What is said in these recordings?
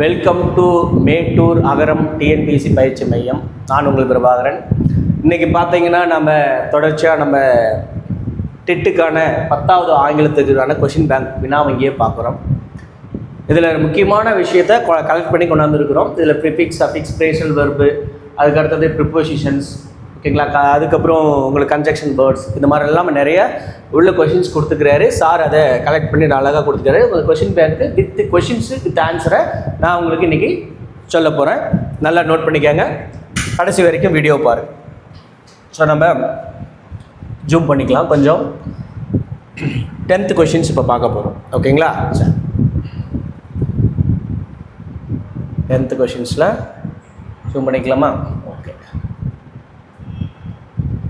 Welcome to Mettur Agaram TNPSC பயிற்சி மையம். நான் உங்கள் பிரபாகரன். இன்றைக்கி பார்த்தீங்கன்னா நம்ம தொடர்ச்சியாக நம்ம டெட்டுக்கான பத்தாவது ஆங்கிலத்துக்கான கொஷின் பேங்க் வினா வங்கியே பார்க்குறோம். இதில் முக்கியமான விஷயத்தை கலெக்ட் பண்ணி கொண்டாந்துருக்குறோம். இதில் ப்ரிஃபிக்ஸ் அஃபிக்ஸ் பிரேஷல் வெர்பு அதுக்கு அடுத்தது ப்ரிப்போசிஷன்ஸ் ஓகேங்களா? க அதுக்கப்புறம் உங்களுக்கு கன்ஜெக்ஷன் பேர்ட்ஸ் இந்த மாதிரி எல்லாம் நிறைய உள்ள கொஷின்ஸ் கொடுத்துக்கிறாரு. சார் அதை கலெக்ட் பண்ணி அழகாக கொடுத்துக்கிறாரு உங்கள் கொஷின் பேங்க்கு வித் கொஷின்ஸு வித் ஆன்சரை நான் உங்களுக்கு இன்றைக்கி சொல்ல போகிறேன் நல்லா நோட் பண்ணிக்கோங்க. கடைசி வரைக்கும் வீடியோ பாருங்க ஸோ நம்ம ஜூம் பண்ணிக்கலாம் கொஞ்சம். டென்த்து கொஷின்ஸ் இப்போ பார்க்க போகிறோம் ஓகேங்களா? சார் டென்த்து கொஷின்ஸில் ஜூம் பண்ணிக்கலாமா?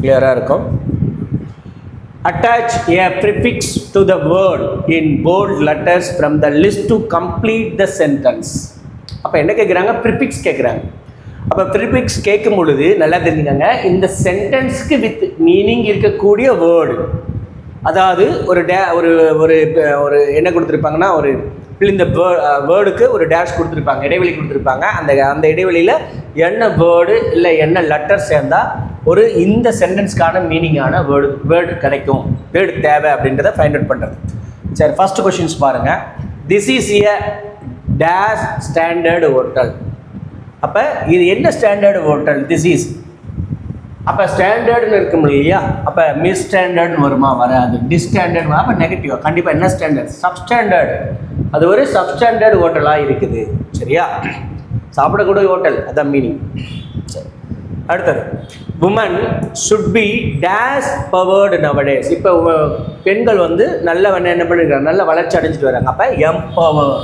கிளியராக இருக்கும். Attach a prefix to the word in bold letters from the list to complete the sentence. அப்போ என்ன கேட்குறாங்க ப்ரிஃபிக்ஸ் கேட்குறாங்க அப்போ ப்ரிஃபிக்ஸ் கேட்கும் பொழுது நல்லா தெரிஞ்சுக்கோங்க. இந்த சென்டென்ஸ்க்கு வித் மீனிங் இருக்கக்கூடிய வேர்டு அதாவது ஒரு டே ஒரு ஒரு என்ன கொடுத்துருப்பாங்கன்னா ஒரு இந்த வேர்டுக்கு uh, ஒரு டேஷ் கொடுத்துருப்பாங்க இடைவெளி கொடுத்துருப்பாங்க. அந்த அந்த இடைவெளியில் என்ன வேர்டு இல்லை என்ன லெட்டர் சேர்ந்தால் ஒரு இந்த சென்டென்ஸ்க்கான மீனிங்கான வேர்டு வேர்டு கிடைக்கும். வேர்டு தேவை அப்படின்றத ஃபைண்ட் அவுட் பண்ணுறது சரி ஃபஸ்ட்டு கொஷின்ஸ் பாருங்கள் this is a dash standard hotel அப்போ இது என்ன ஸ்டாண்டர்டு ஹோட்டல் திஸ் இஸ் அப்போ ஸ்டாண்டர்டுன்னு இருக்கும் இல்லையா? அப்போ மிஸ் ஸ்டாண்டர்ட்னு வருமா வராது. டிஸ்டாண்டர்ட் அப்போ நெகட்டிவாக கண்டிப்பாக என்ன ஸ்டாண்டர்ட் சப்ஸ்டாண்டர்ட் அது ஒரு சப்ஸ்டாண்டர்ட் ஹோட்டலாக இருக்குது. சரியா? சாப்பிடக்கூடிய ஹோட்டல் அதான் மீனிங் சரி. அடுத்தது. Women should be dash powered nowadays இப்போ பெண்கள் வந்து நல்ல என்ன பண்ணிருக்காங்க? நல்ல வளர்ச்சி அடைஞ்சிட்டு வராங்க. அப்போ எம்பவர்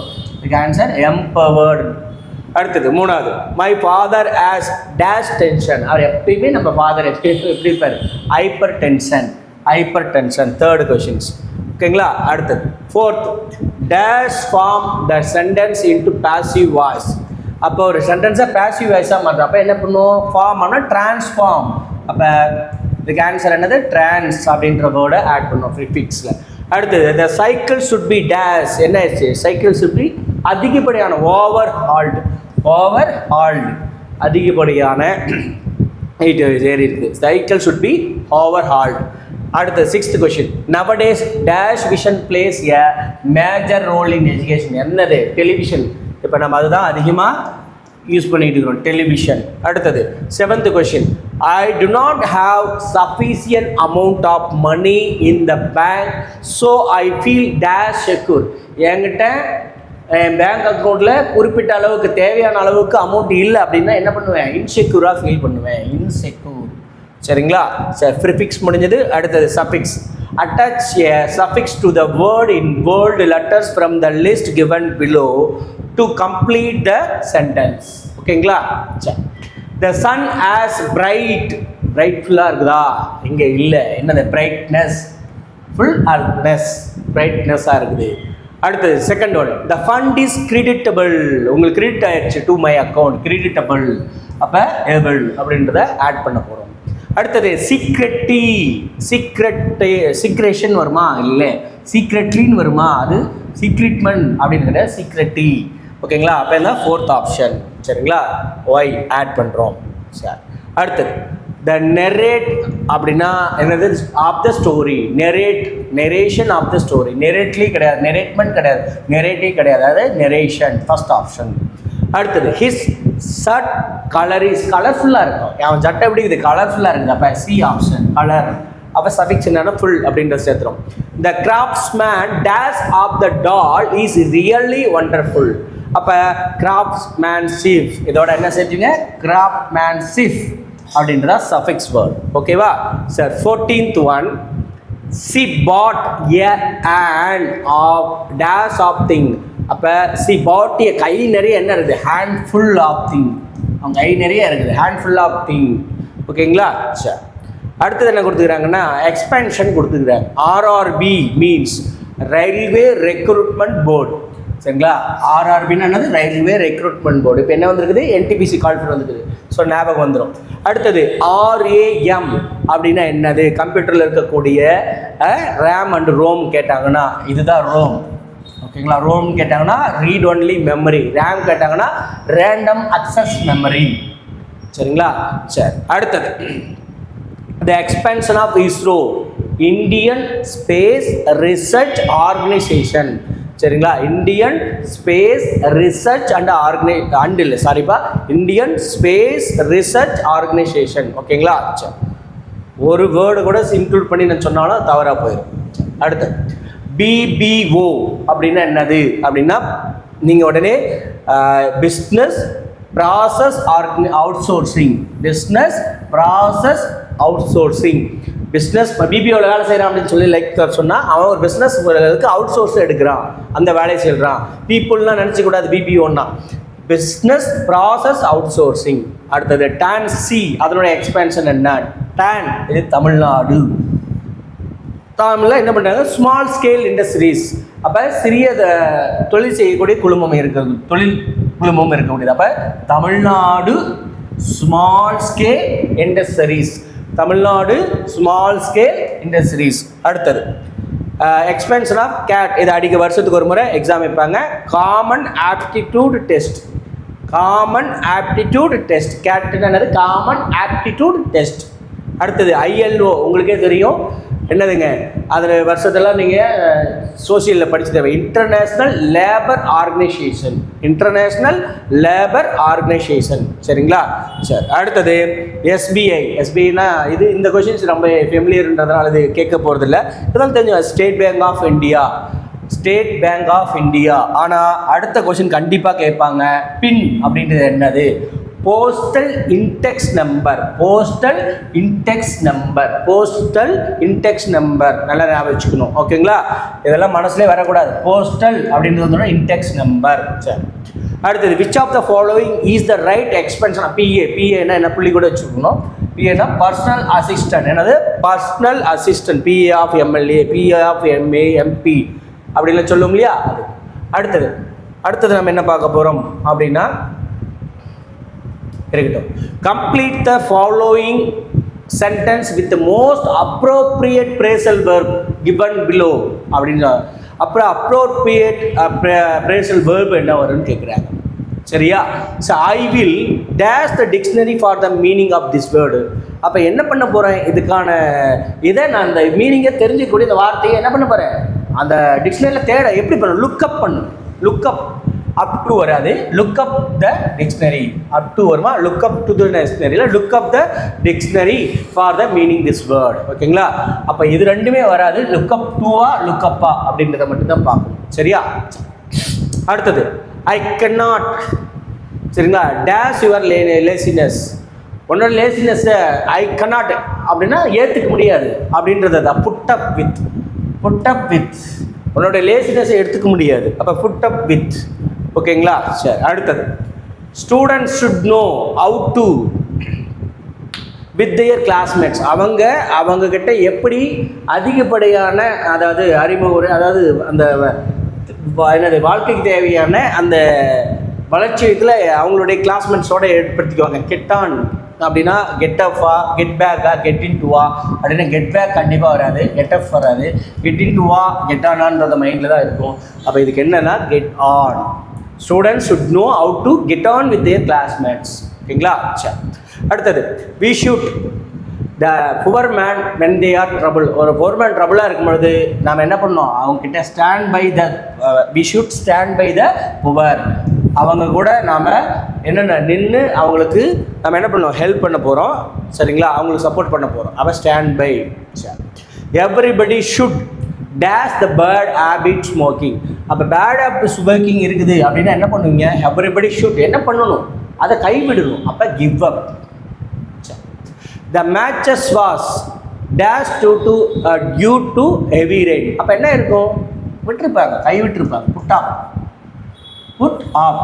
ஆன்சர் எம்பவர்டு அடுத்தது மூணாவது. My father as dash tension அவர் எப்பயுமே நம்ம ஃபாதர் எப்படி எப்படி இருப்பார்? Hyper tension hyper tension third questions ஓகேங்களா? அடுத்தது. Fourth dash form the sentence into passive voice அப்போ ஒரு சென்டென்ஸை பேசிவ் வாய்ஸாக மாற்றோம் அப்போ என்ன பண்ணுவோம்? ஃபார்ம் ஆனால் ட்ரான்ஸ்ஃபார்ம் அப்போ இதுக்கு ஆன்சர் என்னது? ட்ரான்ஸ் அப்படின்ற வேர்டை ஆட் பண்ணுவோம். ப்ரிஃபிக்ஸில் அடுத்தது the cycle should be dash என்ன ஆயிடுச்சு? சைக்கிள் சுட் பி அதிகப்படியான ஓவர் ஹால்ட் ஓவர் ஹால்டு அதிகப்படியான ஹீட் ஏறி இருக்குது. Cycle should be over hauled அடுத்த sixth question nowadays dash vision plays a major role in education என்னது? டெலிவிஷன் இப்போ நம்ம அதுதான் அதிகமாக யூஸ் பண்ணிட்டு இருக்கிறோம். டெலிவிஷன் அடுத்தது seventh question I do not have sufficient amount of money in the bank so I feel dash secure என்கிட்ட என் பேங்க் அக்கௌண்ட்டில் குறிப்பிட்ட அளவுக்கு தேவையான அளவுக்கு அமௌண்ட் இல்லை அப்படின்னா என்ன பண்ணுவேன்? இன்செக்யூராக ஃபீல் பண்ணுவேன். இன்செக்யூர் சரிங்களா? சரி ப்ரிஃபிக்ஸ் முடிஞ்சது. அடுத்தது suffix attach a suffix to the word in world letters from the list given below to complete the sentence ஓகேங்களா சரி த சன் ஆஸ் பிரைட் பிரைட்ஃபுல்லாக இருக்குதா? இங்கே இல்லை. என்னது? பிரைட்னஸ் ஃபுல் ஆர்னஸ் பிரைட்னஸ்ஸாக இருக்குது. அடுத்தது second one the fund is creditable உங்களுக்கு கிரெடிட் ஆயிடுச்சு டு மை அக்கௌண்ட் கிரெடிட்டபிள் அப்போ ஏபிள் அப்படின்றத ஆட் பண்ண போகிறோம் அடுத்தது சீக்ரெட்டி சீக்ரெட்டு சீக்ரேஷன் வருமா? இல்லை. சீக்ரெட்லின்னு வருமா? அது சீக்ரெட்மெண்ட் அப்படின்றத சீக்ரெட்டி ஓகேங்களா அப்போ தான் ஃபோர்த் ஆப்ஷன் சரிங்களா? ஒய் ஆட் பண்ணுறோம் சரி. அடுத்தது த நெரேட் அப்படின்னா என்னது? Of the story narrate narration of the story narrately கிடையாது. நெரேட்மெண்ட் கிடையாது. நெரேட்டே கிடையாது. அதாவது நெரேஷன் ஃபஸ்ட் ஆப்ஷன் அடுத்தது ஹிஸ் சட் கலர் இஸ் கலர்ஃபுல்லாக இருக்கும். அவன் சட்டை எப்படி இது? கலர்ஃபுல்லாக இருக்குது அப்போ சி ஆப்ஷன் கலர் அப்போ சஃபிக்ஸ் என்னன்னா ஃபுல் அப்படின்ற சேர்த்துரும். The craftsman dash of the doll is really wonderful அப்போ கிராஃப்ட்ஸ் மேன் சீஃப் இதோட என்ன சேர்த்துங்க? கிராஃப்ட் மேன் சீஃப் அப்படின்றதா சஃபிக்ஸ் வேர்ட் ஓகேவா sir fourteenth one she bought a hand of dash of thing அப்போ சி பாட் எ கை நிறைய என்ன இருக்குது? ஹேண்ட் ஃபுல் ஆஃப் திங் அவங்க கை நிறைய இருக்குது. ஹேண்ட் ஃபுல் ஆஃப் திங் ஓகேங்களா சார் அடுத்தது என்ன கொடுத்துக்கிறாங்கன்னா எக்ஸ்பென்ஷன் கொடுத்துக்கிறாங்க RRB means railway recruitment board சரிங்களா? ஆர்ஆர்பின்னு என்னது? ரயில்வே ரெக்ரூட்மெண்ட் போர்டு இப்போ என்ன வந்திருக்குது? என்டிபிசி கால்ஃபர் வந்துருக்குது. ஸோ ஞாபகம் வந்துடும் அடுத்தது ஆர்ஏஎம் அப்படின்னா என்னது? கம்ப்யூட்டரில் இருக்கக்கூடிய ரேம் அண்ட் ரோம் கேட்டாங்கன்னா இதுதான் ரோம் ஓகேங்களா? ரோம் கேட்டாங்கன்னா ரீட் ஒன்லி மெமரி ரேம் கேட்டாங்கன்னா ரேண்டம் அக்சஸ் மெமரி சரிங்களா? சரி. அடுத்தது the expansion of ISRO Indian space research organisation சரிங்களா? Indian space research and organ and இல்லை சாரிப்பா இந்தியன் ஸ்பேஸ் ரிசர்ச் ஆர்கனைசேஷன் ஓகேங்களா சரி. ஒரு வேர்டு கூட இன்க்ளூட் பண்ணி நான் சொன்னாலும் தவறாக போயிடும் அடுத்து பிபிஓ அப்படின்னா என்னது? அப்படின்னா நீங்கள் உடனே business process organ outsourcing business process outsourcing business பிபிஓவில் வேலை செய்கிறான் அப்படின்னு சொல்லி லைக் சொன்னால் அவன் ஒரு பிஸ்னஸ் அவுட் சோர்ஸ் எடுக்கிறான். அந்த வேலையை செய்கிறான் பீப்புள்லாம் நினச்சிக்கூடாது பிபிஓன்னா பிஸ்னஸ் ப்ராசஸ் அவுட் சோர்சிங் அடுத்தது டான் சி அதனுடைய எக்ஸ்பென்ஷன் என்ன? டான் இது தமிழ்நாடு. தமிழில் என்ன பண்ணுறாங்க ஸ்மால் ஸ்கேல் இண்டஸ்ட்ரீஸ் அப்போ சிறிய த- தொழில் செய்யக்கூடிய குழுமம் இருக்கிறது. தொழில் குழுமம் இருக்கக்கூடியது. அப்போ Tamil Nadu small scale industries Tamil Nadu small scale industries அடுத்தது எக்ஸ்பென்ஷன் ஆஃப் கேட் இது அடிக்க வருஷத்துக்கு ஒரு முறை எக்ஸாம் வைப்பாங்க. Common aptitude test common aptitude test கேட்டுன்னு காமன் ஆப்டிடியூட் டெஸ்ட் அடுத்தது ஐஎல்ஓ உங்களுக்கே தெரியும். என்னதுங்க? அதில் வருஷத்தெல்லாம் நீங்கள் சோசியலில் படிச்சு தேவை international labour organisation international labour organisation சரிங்களா? சரி அடுத்தது எஸ்பிஐ எஸ்பிஐனா இது இந்த கொஷின்ஸ் ரொம்ப ஃபெமிலியர்ன்றதுனால இது கேட்க போகிறதில்ல இதெல்லாம் தெரிஞ்சு state bank of India state bank of India ஆனால் அடுத்த கொஷின் கண்டிப்பாக கேட்பாங்க. பின் அப்படின்றது என்னது? Postal index number postal index number postal index number நல்லா ஞாபகம் வச்சுக்கணும். ஓகேங்களா இதெல்லாம் மனசுலேயே வரக்கூடாது. போஸ்டல் அப்படின்றது வந்து இன்டெக்ஸ் நம்பர் சரி. அடுத்தது which of the following is the right expansion PA பிஏன்னா என்ன புள்ளி கூட வச்சுக்கணும். பிஏனா பர்சனல் அசிஸ்டன்ட் என்னது? Personal assistant PA of MLA PA of MA MP அப்படின்லாம் சொல்லுவோம் இல்லையா? அது. அடுத்தது. அடுத்தது நம்ம என்ன பார்க்க போகிறோம் அப்படின்னா இருக்கட்டும். Complete the following sentence with most appropriate phrasal verb given below அப்படின்னு அப்புறம் அப்ரோப்ரியேட் பிரேசல் வேர்ப் என்ன வரும்னு கேட்குறாங்க சரியா? So I will dash the dictionary for the meaning of this word அப்போ என்ன பண்ண போகிறேன் இதுக்கான இதை நான் அந்த மீனிங்கை தெரிஞ்சுக்கக்கூடிய இந்த வார்த்தையை என்ன பண்ண போகிறேன் அந்த டிக்ஷனரியில் தேட. எப்படி பண்ண லுக்கப் பண்ணு லுக்கப் அப் டு வராது. Look up the dictionary up to வருமா? Look up to the டிக்ஷனரியில் look up the dictionary for the meaning this word ஓகேங்களா அப்போ இது ரெண்டுமே வராது. லுக் அப் டூவா லுக் அப்பா அப்படின்றத மட்டும்தான் பார்க்கணும். சரியா? அடுத்தது ஐ cannot. சரிங்களா? டேஷ் யுவர் லே லேசினஸ் உன்னோட லேசினஸ்ஸை ஐ cannot அப்படின்னா ஏற்றுக்க முடியாது. அப்படின்றது தான். Put up with put up with உன்னோட லேசினஸை எடுத்துக்க முடியாது. அப்போ புட் அப் வித் ஓகேங்களா? சரி. அடுத்தது. Students should know how to with their classmates அவங்க அவங்க கிட்ட எப்படி அதிகப்படியான அதாவது அறிமுறை அதாவது அந்த என்னது வாழ்க்கைக்கு தேவையான அந்த வளர்ச்சி இதில் அவங்களுடைய கிளாஸ்மேட்ஸோட ஏற்படுத்திக்குவாங்க. கெட்டான் அப்படின்னா கெட் அஃபா கெட் பேக்கா கெட் இன் டுவா அப்படின்னா கெட் பேக் கண்டிப்பாக வராது. கெட் அப் வராது. கெட் இன் டுவா கெட் ஆனான்றத மைண்டில் தான் இருக்கும். அப்போ இதுக்கு என்னன்னா get on students should know out to get on with their classmates ஓகேங்களா சரி அடுத்தது we should the poor man when they are trouble ஒரு புவர் மேன் ட்ரபுளாக இருக்கும் பொழுது நாம் என்ன பண்ணோம் அவங்க கிட்ட stand by the we should stand by the poor அவங்க கூட நாம் என்னென்ன நின்று அவங்களுக்கு நம்ம என்ன பண்ணுவோம் ஹெல்ப் பண்ண போகிறோம் சரிங்களா? அவங்களுக்கு சப்போர்ட் பண்ண போகிறோம் அவள் stand by everybody should dash the bird habit smoking அப்போ பேட் ஹேபிட் ஸ்மோக்கிங் இருக்குது அப்படின்னா என்ன பண்ணுவீங்க? எவ்ரிபடி ஷூட் என்ன பண்ணணும்? அதை கைவிடணும். அப்போ give up the matches was dash to to due to heavy rain அப்போ என்ன இருக்கும்? விட்டுருப்பாங்க. கைவிட்டிருப்பாங்க put off put off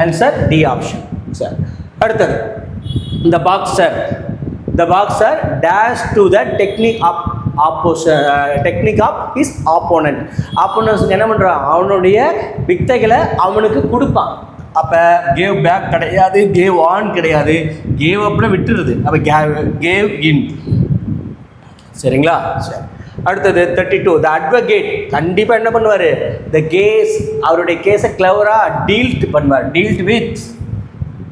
answer D option sir. அடுத்தது. இந்த boxer the boxer dash to the technique of oppose technique of is opponent opponents என்ன பண்ணுறான் அவனுடைய வித்தைகளை அவனுக்கு கொடுப்பான். அப்போ கேவ் பேக் கிடையாது கேவ் ஆன் கிடையாது. கேவ் அப்புறம் விட்டுருது. அப்போ கேவ் கேவ் இன் சரிங்களா? சரி. அடுத்தது தேர்ட்டி டூ த அட்வொகேட் கண்டிப்பாக என்ன பண்ணுவார்? த கேஸ் அவருடைய கேஸை கிளவராக டீல்ட் பண்ணுவார். டீல்ட் வித்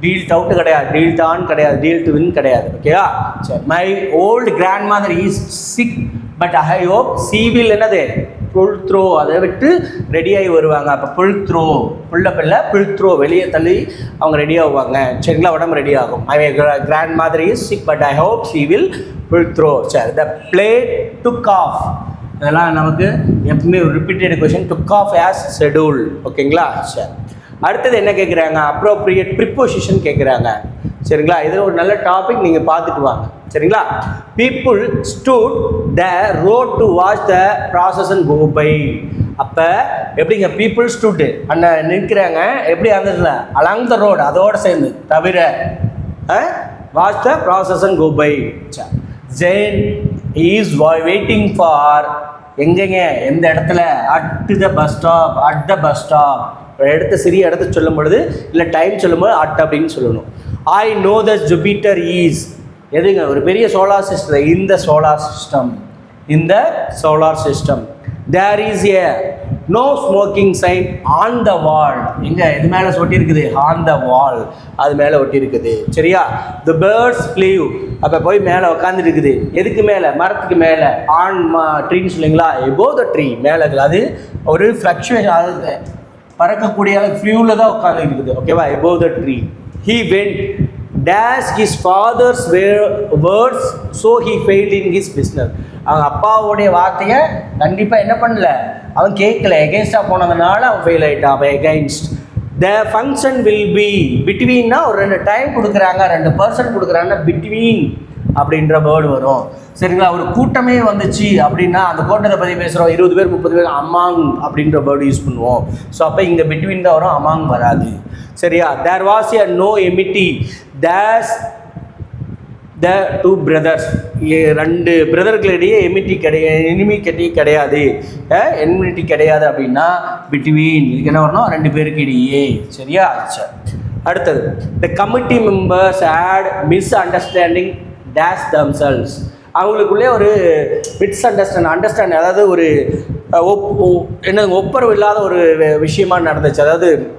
டீல்ட் டவுட் கிடையாது. டீல்ட் டான் கிடையாது. டீல்ட் வின் கிடையாது. ஓகேவா சரி my old grandmother is sick but I hope she will என்னது? புல் த்ரோ அதை விட்டு ரெடியாகி வருவாங்க. அப்போ புல் த்ரோ புள்ள பிள்ளை புல் த்ரோ வெளியே தள்ளி அவங்க ரெடி ஆகுவாங்க. சரிங்களா? உடம்பு ரெடி ஆகும். ஐ கிராண்ட் மாதிரி is sick but I hope she will pull through sir the play took off இதெல்லாம் நமக்கு எப்பவுமே ஒரு repeated question took off as schedule ஓகேங்களா சரி அடுத்தது என்ன கேட்குறாங்க அப்ரோப்ரியேட் ப்ரிப்போசிஷன் கேட்குறாங்க சரிங்களா? இது ஒரு நல்ல டாபிக் நீங்கள் பார்த்துட்டு வாங்க. சரிங்களா? People stood the road to watch the process and go by அப்போ எப்படிங்க? பீப்புள் ஸ்டூட்டு அண்ணன் நிற்கிறாங்க. எப்படி அந்த அலாங் த ரோடு அதோடு சேர்ந்து. தவிர watch the process and go by Jane is waiting for எங்கெங்க? எந்த இடத்துல? At the bus stop at the bus stop இடத்த சிறிய இடத்த சொல்லும் பொழுது இல்லை டைம் சொல்லும்போது அட் அப்படின்னு சொல்லணும். I know the Jupiter is எதுங்க? ஒரு பெரிய சோலார் சிஸ்டம் இந்த சோலார் சிஸ்டம் இந்த solar system there is a no smoking sign on the wall எங்க? இது மேலே ஒட்டியிருக்குது. ஆன் த வால் அது மேலே ஒட்டியிருக்குது. சரியா? த பேர்ட்ஸ் லீவ் அப்போ போய் மேலே உட்காந்துருக்குது எதுக்கு மேலே? மரத்துக்கு மேலே. ஆன் ட்ரீன்னு uh, சொல்லுங்களா எபோ த ட்ரீ மேலே இருக்குது அது ஒரு ஃப்ளக்சுவேஷன் அதாவது பறக்கக்கூடிய ஃபியூவில் தான் உட்காந்து இருக்குது ஓகேவா above the tree he went dash his father's words so he fail in his business அவங்க அப்பாவுடைய வார்த்தையை கண்டிப்பாக என்ன பண்ணல? அவன் கேட்கல. எகெயின்ஸ்டாக போனதுனால அவன் ஃபெயில் ஆகிட்டான் அவன் against the function will be பிட்வீன்னா ஒரு ரெண்டு டைம் கொடுக்குறாங்க ரெண்டு பர்சன் கொடுக்குறாங்கன்னா பிட்வீன் அப்படின்ற வேர்டு வரும். சரிங்களா? ஒரு கூட்டமே வந்துச்சு அப்படின்னா அந்த கூட்டத்தை பற்றி பேசுகிறோம் இருபது பேர் முப்பது பேர் அமாங் அப்படின்ற வேர்டு யூஸ் பண்ணுவோம். ஸோ அப்போ இங்கே பிட்வீன் தான் வரும் அமாங் வராது. சரியா? There was a no amity dash the two brothers ரெண்டு பிரதர்களிடையே எமிட்டி கிடையாது எனிமி கட்டி கிடையாது. எனிமிட்டி கிடையாது அப்படின்னா பிட்வீன் இதுக்கு என்ன வரணும்? ரெண்டு பேருக்கு இடையே. சரியா? சரி அடுத்தது. The committee members had misunderstanding dash themselves அவங்களுக்குள்ளே ஒரு மிட்ஸ் அண்டர்ஸ்டாண்ட் அண்டர்ஸ்டாண்ட் அதாவது ஒரு ஒப் ஒ- என்னது ஒப்பரவு இல்லாத ஒரு விஷயமா நடந்துச்சு. அதாவது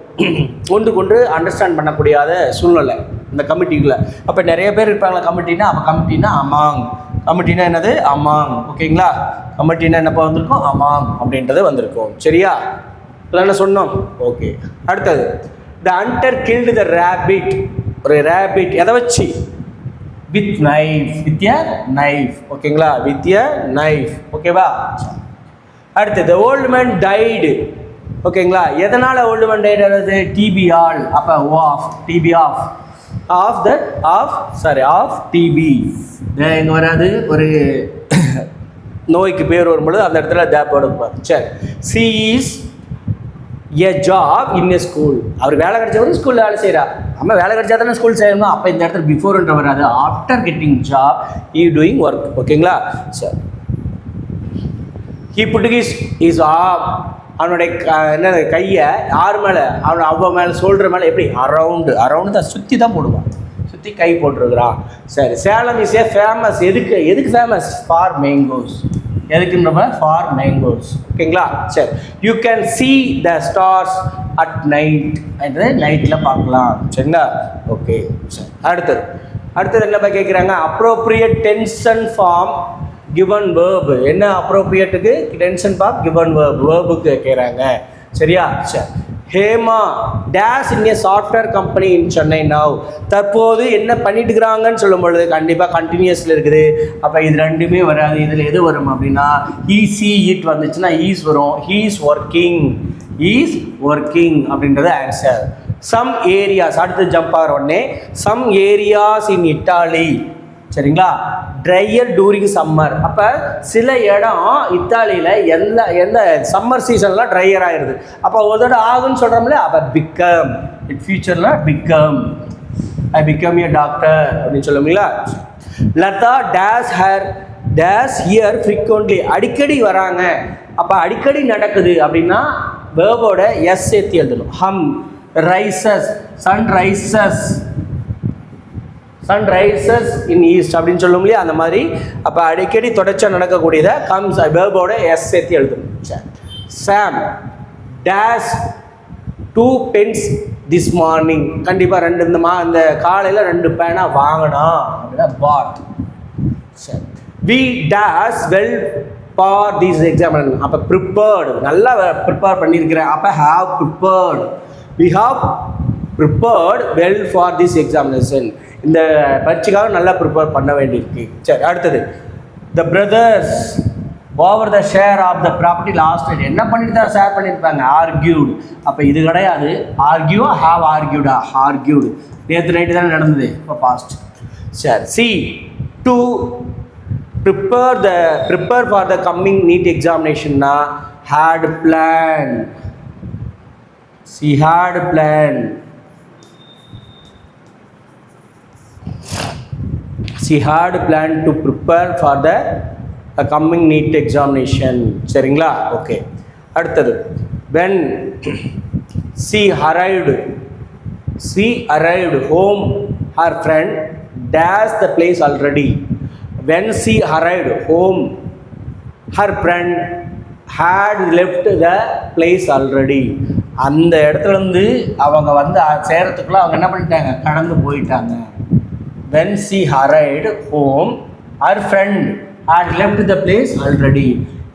ஒன்று கொண்டு அண்டர்ஸ்டாண்ட் பண்ணக்கூடியாத சூழ்நிலை இந்த கமிட்டிக்குள்ளே. அப்போ நிறைய பேர் இருப்பாங்களா? கமிட்டினா அப்போ கமிட்டினா அமாங். கமிட்டினா என்னது? அமாங். ஓகேங்களா? கமிட்டினா என்னப்போ வந்திருக்கும் அமாங் அப்படின்றது வந்திருக்கும். சரியா? இல்லைன்னு என்ன சொன்னோம்? ஓகே. அடுத்தது the hunter killed the rabbit ஒரு ரேபிட் எதை வச்சு? With knife with a knife ஓகேங்களா வித் எ நைஃப் ஓகேவா அடுத்தது ஓல்டு மேன் டைடு ஓகேங்களா எதனால் ஓல்டு மேன் டைட் ஆகுது டிபி ஆல். அப்போ of. TB of. Of the of sorry of TB எங்கே வராது. ஒரு நோய்க்கு பேர் வரும்பொழுது அந்த இடத்துல தேப்போட சரி. She is a job in a school. அவர் வேலை கிடைச்சவரும் ஸ்கூலில் வேலை செய்கிறா அம்மா வேலை கிடைச்சா தானே ஸ்கூல் செய்யணும்? அப்போ இந்த இடத்துல பிஃபோர்ன்ற வராது. After getting job he doing work ஓகேங்களா? Sir he put his is up அவனுடைய க என்ன கையை யார் மேலே அவன் அவ்வளோ மேலே சோல்டர் மேலே எப்படி? அரவுண்டு அரவுண்டு தான் சுற்றி தான் போடுவான். சுற்றி கை போட்டிருக்கிறான். சரி சேலம் இஸ் ஏ ஃபேமஸ் எதுக்கு எதுக்கு ஃபேமஸ் ஃபார் மேங்கோஸ் எதுக்குன்றப்ப ஃபார் மேங்கோஸ் ஓகேங்களா? சரி. You can see the stars at night அது நைட்டில் பார்க்கலாம். சரிங்களா? ஓகே. சரி. அடுத்தது. அடுத்தது என்னப்பா கேட்குறாங்க appropriate tension form given verb என்ன அப்ரோப்ரியேட்டுக்கு டென்ஷன் ஃபார்ம் கிவன் வேர்ப் வேர்புக்கு கேட்குறாங்க சரியா? சரி. Hema dash in software company in Chennai now தற்போது என்ன பண்ணிட்டு இருக்கிறாங்கன்னு சொல்லும் பொழுது கண்டிப்பாக கண்டினியூஸில் இருக்குது. அப்போ இது ரெண்டுமே வராது. இதில் எது வரும் அப்படின்னா ஈஸி இட் வந்துச்சுன்னா ஈஸ் வரும். ஹீஸ் ஒர்க்கிங் ஈஸ் ஒர்க்கிங் அப்படின்றது ஆன்சர் சம் ஏரியாஸ் அடுத்து ஜம்ப் ஆகிற உடனே சம் ஏரியாஸ் இன் இட்டாலி சரிங்களா? ட்ரையர் டூரிங் சம்மர் அப்போ சில இடம் இத்தாலியில் எந்த எந்த சம்மர் சீசன்லாம் ட்ரையர் ஆயிடுது அப்போ ஒரு தடவை ஆகுன்னு சொல்கிறோம்ல அப்போ பிக்கம் இட் ஃபியூச்சரில் become I become a doctor அப்படின்னு சொல்லுவீங்களா? Latha dash here dash here frequently அடிக்கடி வராங்க. அப்போ அடிக்கடி நடக்குது அப்படின்னா வேர்போட எஸ் சேர்த்து எழுதணும். ஹம் rises sun rises. Sun rises in east அப்படின்னு சொல்லும் இல்லையா? அந்த மாதிரி. அப்போ அடிக்கடி தொடர்ச்சியாக நடக்கக்கூடியதை கம்ஸ் வேர்போட எஸ் சேர்த்து எழுதணும் sir Sam dash two pens this morning கண்டிப்பாக ரெண்டு இந்த மா இந்த காலையில் ரெண்டு பேனா வாங்கணும் அப்படின்னா பாட் சரி we dash well for these exam அப்போ ப்ரிப்பேர்டு நல்லா ப்ரிப்பேர் பண்ணியிருக்கிறேன் அப்போ have prepared we have prepared well for this examination இந்த பரீட்சைக்காக நல்லா ப்ரிப்பேர் பண்ண வேண்டியிருக்கு. சரி அடுத்தது. The brothers over the share of the property last என்ன பண்ணிட்டு தான் ஷேர் பண்ணியிருப்பாங்க? ஆர்கியூடு அப்போ இது கிடையாது. ஆர்கியூ ஹாவ் ஆர்கியூடா ஆர்கியூடு நேற்று நைட்டு தானே நடந்தது. இப்போ பாஸ்ட் சரி she to prepare the prepare for the coming NEET எக்ஸாமினேஷன்னா had plan she had plan she had plan to prepare for the coming NEET examination சரிங்களா ஓகே அடுத்தது when she arrived she arrived home her friend dash the place already when she arrived home her friend had left the place already அந்த இடத்துலேருந்து அவங்க வந்து சேர்கிறதுக்குள்ளே அவங்க என்ன பண்ணிட்டாங்க கடந்து போயிட்டாங்க when she arrived home her friend had left the place already.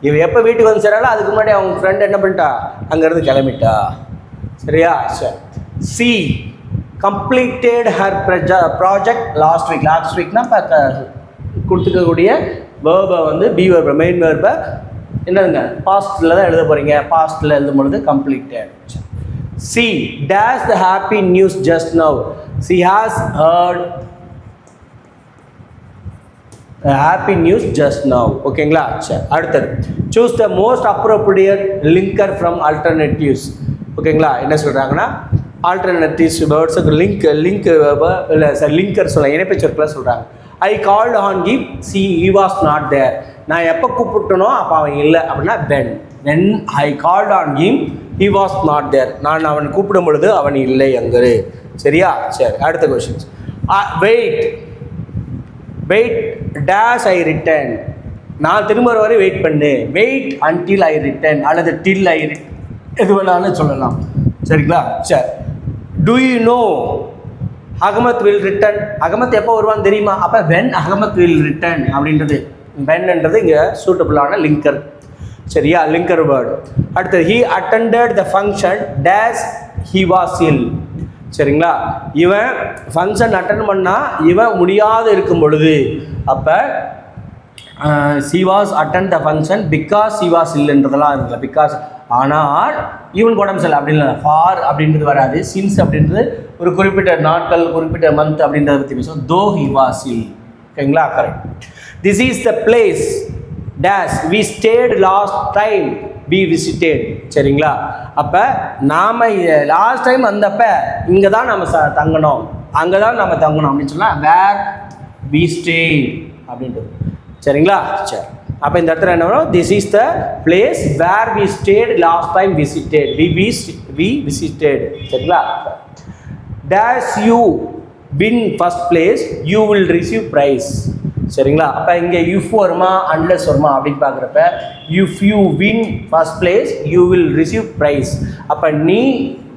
இவ எப்போ வீட்டுக்கு வந்து சேராலும் அதுக்கு முன்னாடி அவங்க ஃப்ரெண்ட் என்ன பண்ணிட்டா? அங்கேருந்து கிளம்பிட்டா. சரியா சரி she completed her project project last week last வீக்னா இப்போ கொடுத்துக்கக்கூடிய வேர்பை வந்து பி வேர்பை மெயின் வேர்பை என்னதுங்க? பாஸ்டில் தான் எழுத போகிறீங்க பாஸ்டில் எழுதும் பொழுது completed she dash the happy news just now she has heard happy news just now ஓகேங்களா சரி அடுத்தது. Choose the most appropriate linker from alternatives ஓகேங்களா என்ன சொல்கிறாங்கன்னா ஆல்டர்னேட்டிவ்ஸ் வேர்ட்ஸுக்கு லிங்க் லிங்க் இல்லை சார் லிங்கர் சொல்லலாம் இணைப்பு சொற்களை சொல்கிறாங்க I called on him she he was not there நான் எப்போ கூப்பிட்டனோ அப்போ அவன் இல்லை அப்படின்னா then when I called on him he was not there நான் அவன் கூப்பிடும் பொழுது அவன் இல்லை அங்கு சரியா? சரி அடுத்த questions wait uh, wait dash I return நான் திரும்ப வர வரை வெயிட் பண்ணு. வெயிட் அன்டில் ஐ ரிட்டர்ன் அல்லது டில் ஐ எது வேணாலும் சொல்லலாம். சரிங்களா? சரி. Do you know Ahmed will return Ahmed எப்போ வருவான்னு தெரியுமா? அப்போ வென் அகமத் வில் ரிட்டர்ன் அப்படின்றது. வென்ன்றது இங்கே சூட்டபுளான லிங்கர் சரியா? லிங்கர் வேர்டு அடுத்தது he attended the function dash he was ill சரிங்களா? இவன் ஃபங்க்ஷன் அட்டன் பண்ணால் இவன் முடியாது இருக்கும் பொழுது அப்போ she was attend the function because she was இல்லைன்றதெல்லாம் இருக்குல்ல பிகாஸ் ஆனால் ஈவன் உடம்பு சரியில்லை அப்படின்னு இல்லை ஃபார் அப்படின்றது வராது சின்ஸ் அப்படின்றது ஒரு குறிப்பிட்ட நாட்கள் குறிப்பிட்ட மந்த் அப்படின்றத பற்றி பேசுவோம். தோ ஹி வாஸ் இல் ஓகேங்களா correct this is the place dash we stayed last time be visited சரிங்களா? அப்போ நாம் லாஸ்ட் டைம் வந்தப்போ இங்கே தான் நம்ம ச தங்கணும். அங்கே தான் நம்ம தங்கணும் அப்படின்னு சொன்னால் வேர் வி ஸ்டே அப்படின்றது சரிங்களா சரி அப்போ இந்த இடத்துல என்ன வரும்? This is the place where we stayed last time visited we we we visited சரிங்களா? Dash you win first place you will receive prize சரிங்களா? அப்போ இங்கே இஃப் வருமா அன்லெஸ் வருமா அப்படின்னு பார்க்குறப்ப if you win first place you will receive prize அப்போ நீ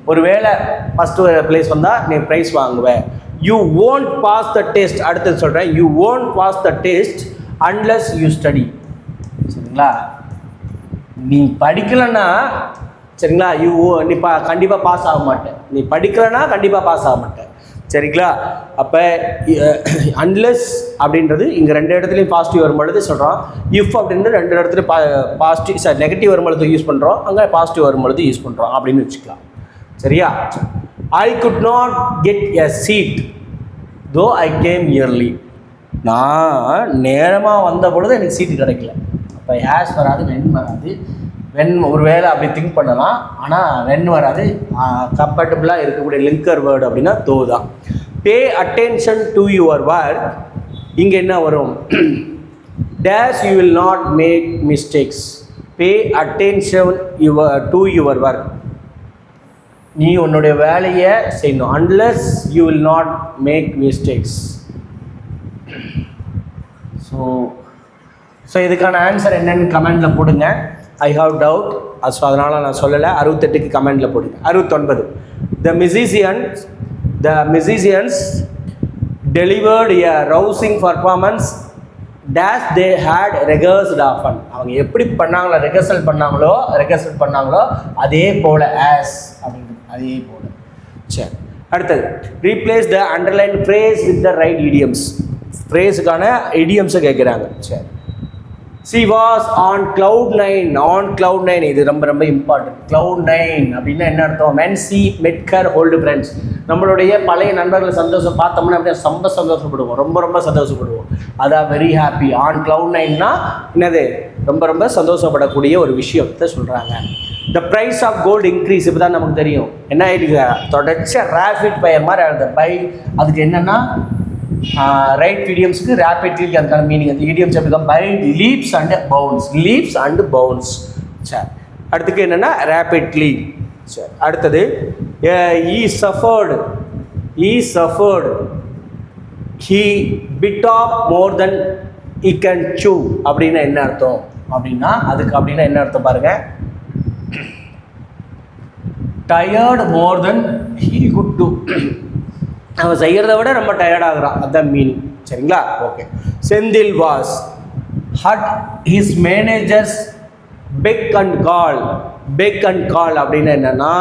ஒரு வேளை ஃபஸ்ட்டு பிளேஸ் வந்தால் நீ ப்ரைஸ் வாங்குவேன் you won't pass the test அடுத்தது சொல்கிறேன் you won't pass the test unless you study சரிங்களா? நீ படிக்கலைன்னா சரிங்களா? யூ நீ பா கண்டிப்பாக பாஸ் ஆக மாட்டேன் நீ படிக்கலைன்னா கண்டிப்பாக பாஸ் ஆக மாட்டேன் சரிங்களா? அப்போ அன்லெஸ் அப்படின்றது இங்கே ரெண்டு இடத்துலையும் பாசிட்டிவ் வரும் பொழுது சொல்கிறோம் இஃப் அப்படின்றது ரெண்டு இடத்துல பா பாசிட்டிவ் சார் நெகட்டிவ் வரும் பொழுது யூஸ் பண்ணுறோம் அங்கே பாசிட்டிவ் வரும் பொழுது யூஸ் பண்ணுறோம் அப்படின்னு வச்சுக்கலாம். சரியா? I could not get a seat though I came yearly நான் நேரமாக வந்த பொழுது எனக்கு சீட்டு கிடைக்கல. அப்போ ஹேஸ் வராது நென் வராது. வென் ஒரு வேளை அப்படி திங்க் பண்ணலாம். ஆனால் வென் வராது. கம்ஃபர்டபுளாக இருக்கக்கூடிய லிங்கர் வேர்டு அப்படின்னா தோ தான். Pay attention to your work இங்கே என்ன வரும்? Dash you will not make mistakes pay attention your to your work நீ உன்னுடைய வேலையை செய்யணும். Unless you will not make mistakes so so இதுக்கான ஆன்சர் என்னென்னு கமெண்டில் போடுங்க. ஐ ஹாவ் டவுட் ஸோ அதனால் நான் சொல்லலை. அறுபத்தெட்டுக்கு கமெண்டில் போடுங்க அறுபத்தொன்பது. The musicians the musicians delivered a rousing performance dash they had rehearsed often அவங்க எப்படி பண்ணாங்களோ ரெகர்சல் பண்ணாங்களோ ரெகர்சல் பண்ணாங்களோ அதே போல் ஆஸ் அப்படின்னு அதே போல். சரி. அடுத்தது replace the underline phrase with the right idioms ஃப்ரேஸுக்கான இடியம்ஸை கேட்குறாங்க சரி. She was on cloud nine on cloud nine இது ரொம்ப ரொம்ப இம்பார்ட்டன்ட் கிளவுட் நைன் அப்படின்னா என்ன அர்த்தம்? When she met her old friends நம்மளுடைய பழைய நண்பர்களை சந்தோஷம் பார்த்தோம்னா அப்படியே ரொம்ப சந்தோஷப்படுவோம். ரொம்ப ரொம்ப சந்தோஷப்படுவோம். அதான் வெரி ஹாப்பி ஆன் கிளவுட் நைன்னா என்னது? ரொம்ப ரொம்ப சந்தோஷப்படக்கூடிய ஒரு விஷயத்தை சொல்கிறாங்க the price of gold increase இப்போ தான் நமக்கு தெரியும். என்ன ஆகிடுது தொடர்ச்ச ரேபிட் பயர் மாதிரி ஆகுது. பை அதுக்கு என்னென்னா ரைட் இடியம்ஸ்க்கு ரேபிட் லீக் அதுக்கான மீனிங் அந்த இடியம்ஸ் எப்படி தான் by leaps and bounds leaps and bounds சரி அடுத்துக்கு என்னென்னா ரேபிட்லி சார் அடுத்தது he suffered he suffered he bit off more than he can chew அப்படின்னா என்ன அர்த்தம்? அப்படின்னா அதுக்கு அப்படின்னா என்ன அர்த்தம் பாருங்க? Tired more than he could do அவன் செய்கிறத விட ரொம்ப டயர்டாகிறான் அதுதான் அதான் மீனிங் சரிங்களா? Okay Senthil was. Had his managers beck and call beck and call அப்படின்னு என்னென்னா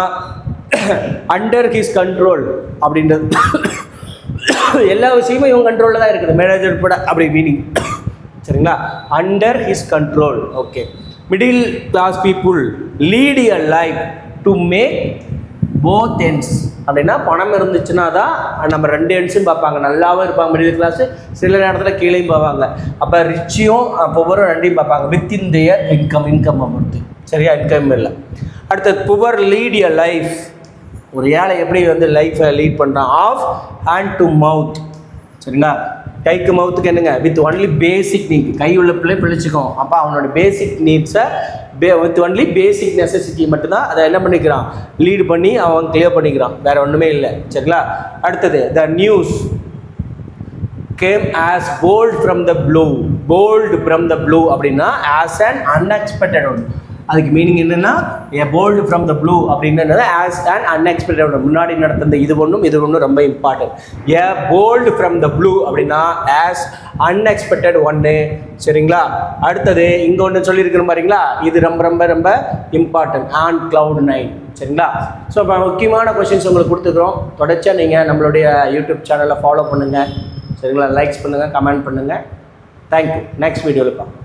அண்டர் ஹிஸ் கண்ட்ரோல் அப்படின்றது. எல்லா விஷயமும் இவங்க கண்ட்ரோலில் தான் இருக்குது. மேனேஜர் கூட அப்படி மீனிங் சரிங்களா? Under his control okay middle class people lead a life to make both ends அப்படின்னா பணம் இருந்துச்சுன்னா தான் நம்ம ரெண்டு எண்ட்ஸும் பார்ப்பாங்க. நல்லாவும் இருப்பாங்க மிடில் கிளாஸு சில நேரத்தில் கீழேயும் போவாங்க. அப்போ ரிச்சியும் புவரும் ரெண்டையும் பார்ப்பாங்க. Within their income income பொறுத்து சரியா? இன்கம் இல்லை. அடுத்தது புவர் லீட் எ லைஃப் ஒரு ஏழை எப்படி வந்து லைஃப்பை லீட் பண்ணுறான் ஆஃப் ஹேண்ட் டு மவுத் சரிங்களா? கைக்கு மவுத்துக்கு என்னங்க? வித் ஒன்லி பேசிக் நீட் கை உள்ள பிள்ளை பிழைச்சிக்கும் அப்போ அவனோட basic நீட்ஸை pay with only basic necessity மட்டும்தான் அதை என்ன பண்ணிக்கிறான்? லீடு பண்ணி அவன் கிளியர் பண்ணிக்கிறான். வேற ஒன்றுமே இல்லை. சரிங்களா? அடுத்தது the news came as bolt from the blue bolt from the blue அப்படின்னா ஆஸ் அன் அன்எக்ஸ்பெக்டட் ஒன் அதுக்கு மீனிங் என்னென்னா a bolt from the blue அப்படின்னு ஆஸ் அண்ட் அன்எக்ஸ்பெக்டட் முன்னாடி நடந்த இது ஒன்றும் இது ஒன்றும் ரொம்ப important a bolt from the blue அப்படின்னா ஆஸ் அன்எக்ஸ்பெக்டட் ஒன்று சரிங்களா? அடுத்தது இங்கே ஒன்று சொல்லியிருக்கிற மாதிரிங்களா இது ரொம்ப ரொம்ப ரொம்ப இம்பார்ட்டன்ட் ஆன் க்ளவுட் நைன் சரிங்களா? ஸோ இப்போ முக்கியமான கொஷின்ஸ் உங்களுக்கு கொடுத்துக்கிறோம். தொடர்ச்சியாக நீங்கள் நம்மளுடைய யூடியூப் சேனலை ஃபாலோ பண்ணுங்கள் சரிங்களா? லைக்ஸ் பண்ணுங்கள் கமெண்ட் பண்ணுங்கள் தேங்க்யூ நெக்ஸ்ட் வீடியோவில் பார்ப்போம்.